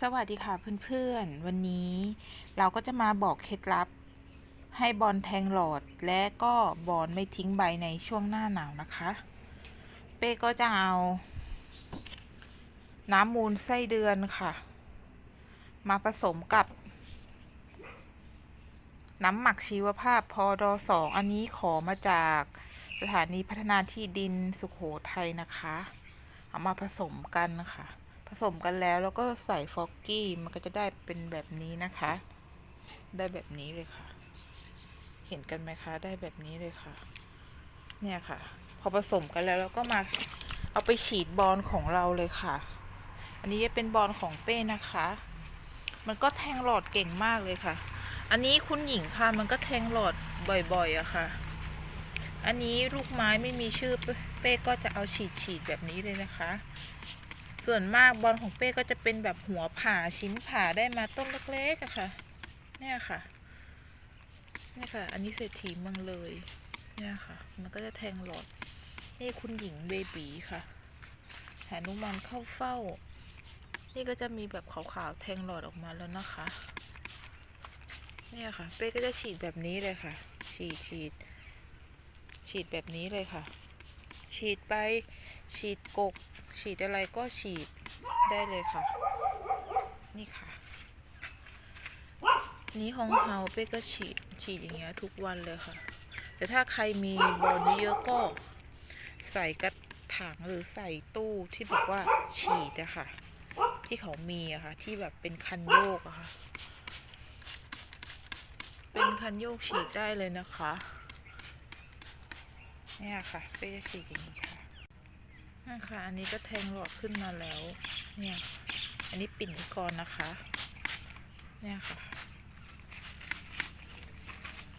สวัสดีค่ะเพื่อนๆ วันนี้เราก็จะมาบอกเคล็ดลับ ให้บอลแทงหลอดและก็บอลไม่ทิ้งใบในช่วงหน้าหนาวนะคะ เป้ก็จะเอา น้ำมูลไส้เดือนค่ะ มาผสมกับ น้ำหมักชีวภาพพอดอสองอันนี้ขอมาจากสถานีพัฒนาที่ดินสุขโขทัยนะคะ เอามาผสมกันนะคะ สมกันแล้วแล้วก็ใส่ฟอกกี้มันก็จะได้เป็นแบบนี้นะคะ ได้แบบนี้เลยค่ะ เห็นกันไหมคะ ได้แบบนี้เลยค่ะ เนี่ยค่ะ พอผสมกันแล้วเราก็มาเอาไปฉีดบอลของเราเลยค่ะ อันนี้จะเป็นบอลของเป้นะคะ มันก็แทงหลอดเก่งมากเลยค่ะ อันนี้คุณหญิงค่ะมันก็แทงหลอดบ่อยๆอะค่ะ อันนี้ลูกไม้ไม่มีชื่อเป้ก็จะเอาฉีดฉีดๆแบบนี้เลยนะคะ ส่วนมากบอลของเป้ก็จะเป็นแบบหัวผ่าชิ้นผ่าได้มาต้นเล็กๆอะค่ะ เนี่ยค่ะเนี่ยค่ะ อันนี้เศรษฐีเมืองเลย เนี่ยค่ะ มันก็จะแทงหลอด นี่คุณหญิงเบบีค่ะหานุมานเข้าเฝ้า นี่ก็จะมีแบบขาวๆแทงหลอดออกมาแล้วนะคะ เนี่ยค่ะ เป้ก็จะฉีดแบบนี้เลยค่ะ ฉีดฉีดฉีดแบบนี้เลยค่ะ ฉีดไปฉีดกก ฉีดอะไรก็ฉีดได้เลยค่ะ นี่ค่ะ นี่ฮองเฮาเป้ก็ฉีดฉีดอย่างเงี้ยทุกวันเลยค่ะ แต่ถ้าใครมีบอลเยอะก็ใส่กระถางหรือใส่ตู้ที่แบบว่าฉีดอะค่ะ ที่เขามีอะค่ะ ที่แบบเป็นคันโยกอะค่ะ เป็นคันโยกฉีดได้เลยนะคะ เนี่ยค่ะเป้จะฉีดอย่างนี้ค่ะนั่ค่ะอันนี้ก็แทงหลอดขึ้นมาแล้ว เนี่ย อันนี้ปิ่นนิกรนะคะ เนี่ยค่ะ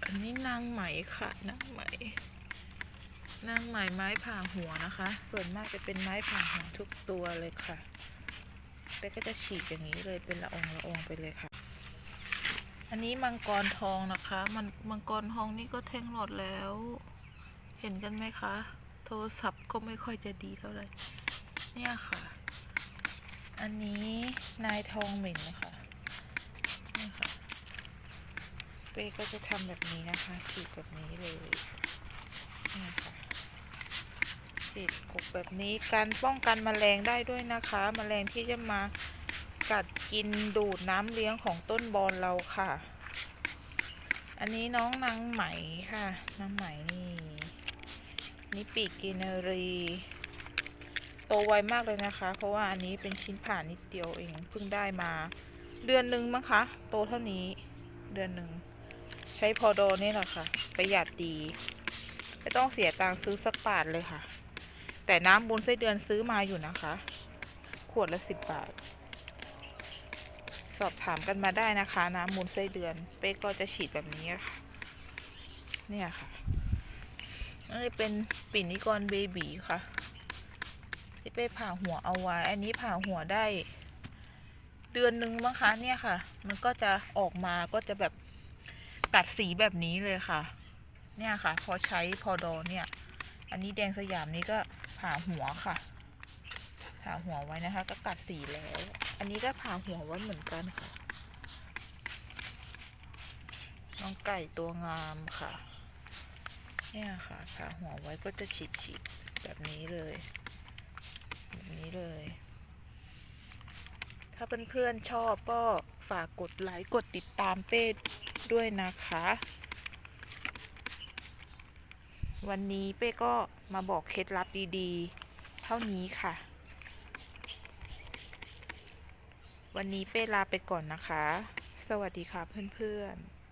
อันนี้นางไหมค่ะนางไหม นางไหมไม้ผ่าหัวนะคะ ส่วนมากจะเป็นไม้ผ่าหัวทุกตัวเลยค่ะเป้ก็จะฉีดอย่างนี้เลยเป็นละองละอองไปเลยค่ะ อันนี้มังกรทองนะคะ มันมังกรทองนี่ก็แทงหลอดแล้ว เห็นกันไหมคะ โทรศัพท์ก็ไม่ค่อยจะดีเท่าไหร่ เนี่ยค่ะ อันนี้นายทองเหม็นนะคะนี่ค่ะ เป้ก็จะทำแบบนี้นะคะ ฉีดแบบนี้เลยนี่ค่ะฉีดกบแบบนี้การป้องกันแมลงได้ด้วยนะคะแมลงที่จะมากัดกินดูดน้ำเลี้ยงของต้นบอลเราค่ะ อันนี้น้องนางไหมค่ะนางไหมนี่ นี่ปีกกินรี โตไวมากเลยนะคะ เพราะว่าอันนี้เป็นชิ้นผ่านิดเดียวเองเพิ่งได้มา เดือนหนึ่งมั้งคะ โตเท่านี้ เดือนหนึ่งใช้พอดอนี่แหละค่ะ ประหยัดดีไม่ต้องเสียตังค์ซื้อสักบาทเลยค่ะ แต่น้ำบุญไส้เดือนซื้อมาอยู่นะคะ ขวดละสิบบาท สอบถามกันมาได้นะคะ น้ำมูลไส้เดือน เป๊กก็จะฉีดแบบนี้ค่ะ เนี่ยค่ะ อันนี้เป็นปิ่นนิกรเบบีค่ะ ที่เป้ผ่าหัวเอาไว้ อันนี้ผ่าหัวได้ เดือนนึงมั้งคะเนี่ยค่ะ มันก็จะออกมาก็จะแบบกัดสีแบบนี้เลยค่ะ เนี่ยค่ะ พอใช้พอดอเนี่ย อันนี้แดงสยามนี้ก็ผ่าหัวค่ะ ผ่าหัวไว้นะคะ ก็กัดสีแล้ว อันนี้ก็ผ่าหัวไว้เหมือนกันค่ะ น้องไก่ตัวงามค่ะ เนี่ยค่ะผ่าหัวไว้ก็จะฉีดฉีดแบบนี้เลย แบบนี้เลย ถ้าเพื่อนๆชอบก็ฝากกดไลค์กดติดตามเป้ด้วยนะคะ วันนี้เป้ก็มาบอกเคล็ดลับดีๆ เท่านี้ค่ะ วันนี้เป้ลาไปก่อนนะคะ สวัสดีค่ะเพื่อนๆ